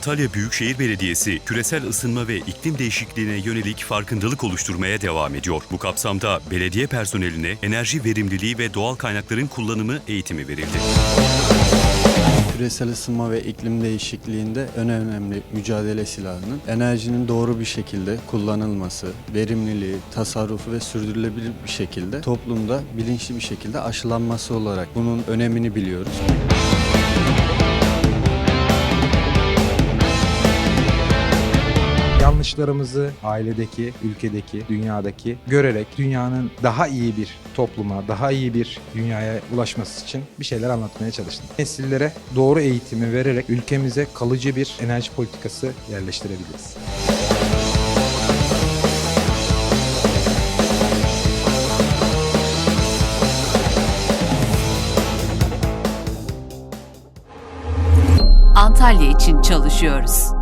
Antalya Büyükşehir Belediyesi küresel ısınma ve iklim değişikliğine yönelik farkındalık oluşturmaya devam ediyor. Bu kapsamda belediye personeline enerji verimliliği ve doğal kaynakların kullanımı eğitimi verildi. Küresel ısınma ve iklim değişikliğinde en önemli mücadele silahının enerjinin doğru bir şekilde kullanılması, verimliliği, tasarrufu ve sürdürülebilir bir şekilde toplumda bilinçli bir şekilde aşılanması olarak bunun önemini biliyoruz. Yanlışlarımızı ailedeki, ülkedeki, dünyadaki görerek dünyanın daha iyi bir topluma, daha iyi bir dünyaya ulaşması için bir şeyler anlatmaya çalıştım. Nesillere doğru eğitimi vererek ülkemize kalıcı bir enerji politikası yerleştirebiliriz. Antalya için çalışıyoruz.